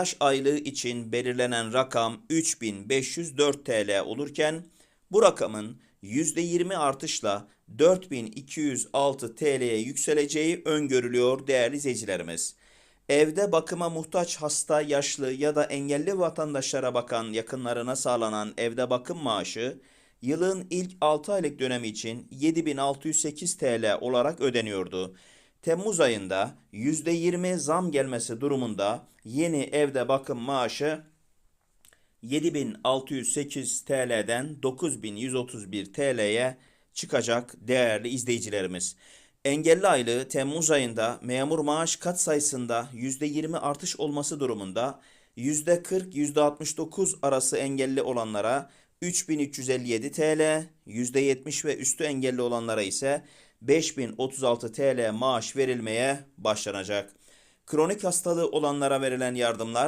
Yaş aylığı için belirlenen rakam 3504 TL olurken bu rakamın %20 artışla 4206 TL'ye yükseleceği öngörülüyor değerli izleyicilerimiz. Evde bakıma muhtaç hasta, yaşlı ya da engelli vatandaşlara bakan yakınlarına sağlanan evde bakım maaşı yılın ilk 6 aylık dönemi için 7608 TL olarak ödeniyordu. Temmuz ayında %20 zam gelmesi durumunda yeni evde bakım maaşı 7608 TL'den 9131 TL'ye çıkacak değerli izleyicilerimiz. Engelli aylığı Temmuz ayında memur maaş kat sayısında %20 artış olması durumunda %40-%69 arası engelli olanlara 3357 TL, %70 ve üstü engelli olanlara ise 5036 TL maaş verilmeye başlanacak. Kronik hastalığı olanlara verilen yardımlar